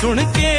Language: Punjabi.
ਸੁਣ ਕੇ